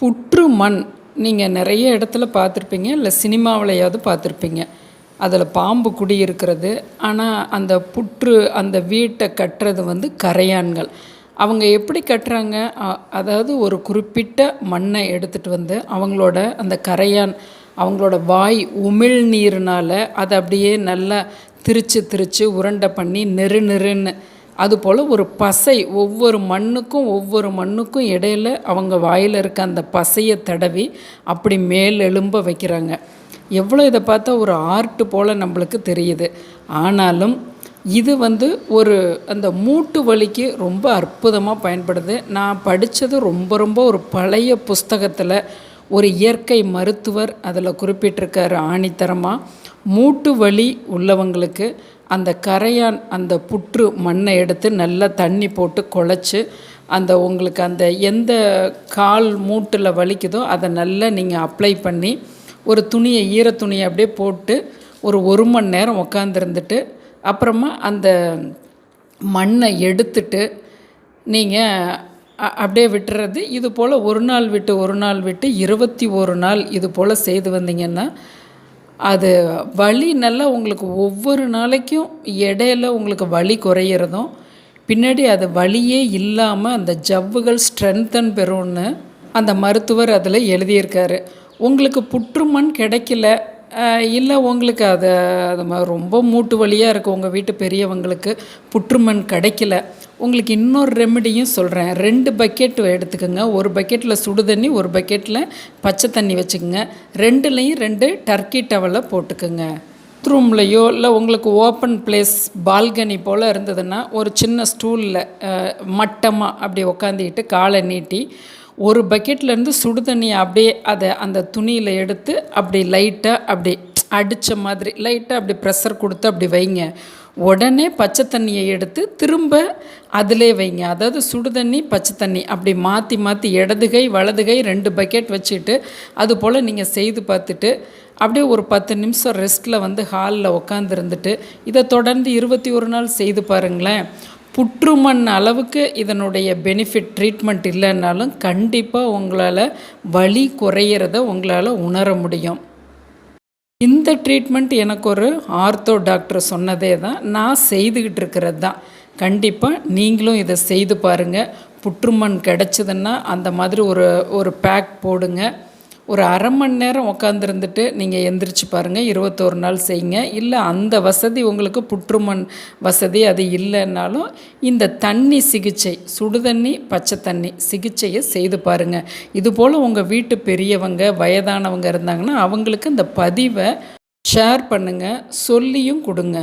புற்று மண் நீங்கள் நிறைய இடத்துல பார்த்துருப்பீங்க இல்லை சினிமாவிலையாவது பார்த்துருப்பீங்க. அதில் பாம்பு குடியிருக்கிறது ஆனால் அந்த புற்று அந்த வீட்டை கட்டுறது வந்து கரையான்கள். அவங்க எப்படி கட்டுறாங்க? அ- அதாவது ஒரு குறிப்பிட்ட மண்ணை எடுத்துகிட்டு வந்து அவங்களோட அந்த கரையான் அவங்களோட வாய் உமிழ்நீர்னால் அதை அப்படியே நல்லா திரிச்சு திரிச்சு உருண்டை பண்ணி நெரு நெருன்னு அதுபோல் ஒரு பசை ஒவ்வொரு மண்ணுக்கும் ஒவ்வொரு மண்ணுக்கும் இடையில அவங்க வாயில் இருக்க அந்த பசையை தடவி அப்படி மேல் எலும்ப வைக்கிறாங்க. எவ்வளோ இதை பார்த்தா ஒரு ஆர்ட் போல் நம்மளுக்கு தெரியுது. ஆனாலும் இது வந்து ஒரு அந்த மூட்டு வலிக்கு ரொம்ப அற்புதமாக பயன்படுது. நான் படித்தது ரொம்ப ரொம்ப ஒரு பழைய புஸ்தகத்தில் ஒரு இயற்கை மருத்துவர் அதில் குறிப்பிட்டிருக்காரு ஆணித்தரமாக மூட்டு வலி உள்ளவங்களுக்கு அந்த கரையான் அந்த புற்று மண்ணை எடுத்து நல்லா தண்ணி போட்டு குழச்சி அந்த உங்களுக்கு அந்த எந்த கால் மூட்டில் வலிக்குதோ அதை நல்லா நீங்கள் அப்ளை பண்ணி ஒரு துணியை ஈர துணியை அப்படியே போட்டு ஒரு ஒரு மணி நேரம் உக்காந்துருந்துட்டு அப்புறமா அந்த மண்ணை எடுத்துட்டு நீங்கள் அப்படியே விட்டுறது. இது போல் ஒரு நாள் விட்டு ஒரு நாள் விட்டு இருபத்தி ஒரு நாள் இது போல் செய்து வந்தீங்கன்னா அது வலி நல்லா உங்களுக்கு ஒவ்வொரு நாளைக்கும் இடையில உங்களுக்கு வலி குறையிறதும் பின்னாடி அது வலியே இல்லாமல் அந்த ஜவ்வுகள் ஸ்ட்ரென்தன் பெறும்னு அந்த மருத்துவர் அதில் எழுதியிருக்காரு. உங்களுக்கு புற்றுமண் கிடைக்கல இல்லை உங்களுக்கு அது அது மாதிரி ரொம்ப மூட்டு வலியாக இருக்குது உங்கள் வீட்டு பெரியவங்களுக்கு. புற்றுமண் கிடைக்கல. உங்களுக்கு இன்னொரு ரெமெடியும் சொல்கிறேன் ரெண்டு பக்கெட் எடுத்துக்கோங்க. ஒரு பக்கெட்டில் சுடு தண்ணி ஒரு பக்கெட்டில் பச்சை தண்ணி வச்சுக்கோங்க. ரெண்டுலேயும் ரெண்டு டர்க்கி டவலை போட்டுக்குங்க. பாத்ரூம்லேயோ இல்லை உங்களுக்கு ஓப்பன் பிளேஸ் பால்கனி போல் இருந்ததுன்னா ஒரு சின்ன ஸ்டூலில் மட்டமாக அப்படி உக்காந்துக்கிட்டு காலை நீட்டி ஒரு பக்கெட்லேருந்து சுடு தண்ணியை அப்படியே அதை அந்த துணியில் எடுத்து அப்படி லைட்டாக அப்படி அடித்த மாதிரி லைட்டாக அப்படி ப்ரெஷர் கொடுத்து அப்படி வைங்க. உடனே பச்சை தண்ணியை எடுத்து திரும்ப அதிலே வைங்க. அதாவது சுடு தண்ணி பச்சை தண்ணி அப்படி மாற்றி மாற்றி இடது கை வலது கை ரெண்டு பக்கெட் வச்சுட்டு அது போல் நீங்கள் செய்து பார்த்துட்டு அப்படியே ஒரு பத்து நிமிஷம் ரெஸ்ட்டில் வந்து ஹாலில் உட்காந்துருந்துட்டு இதை தொடர்ந்து இருபத்தி ஒரு நாள் செய்து பாருங்களேன். புற்றுமண் அளவுக்கு இதனுடைய பெனிஃபிட் ட்ரீட்மெண்ட் இல்லைன்னாலும் கண்டிப்பாக உங்களால் வலி குறையிறத உங்களால் உணர முடியும். இந்த ட்ரீட்மெண்ட் எனக்கு ஒரு ஆர்த்தோ டாக்டர் சொன்னதே தான். நான் செய்துக்கிட்டு இருக்கிறது தான். கண்டிப்பாக நீங்களும் இதை செய்து பாருங்கள் புற்றுமண் கிடச்சிதுன்னா அந்த மாதிரி ஒரு ஒரு பேக் போடுங்க. ஒரு அரை மணி நேரம் உட்காந்துருந்துட்டு நீங்கள் எந்திரிச்சு பாருங்கள் இருபத்தோரு நாள் செய்யுங்க. இல்லை அந்த வசதி உங்களுக்கு புற்றுமண் வசதி அது இல்லைன்னாலும் இந்த தண்ணி சிகிச்சை சுடுதண்ணி பச்சை தண்ணி சிகிச்சையை செய்து பாருங்கள் இதுபோல் உங்கள் வீட்டு பெரியவங்க வயதானவங்க இருந்தாங்கன்னா அவங்களுக்கு இந்த பதிவை ஷேர் பண்ணுங்கள் சொல்லியும் கொடுங்க.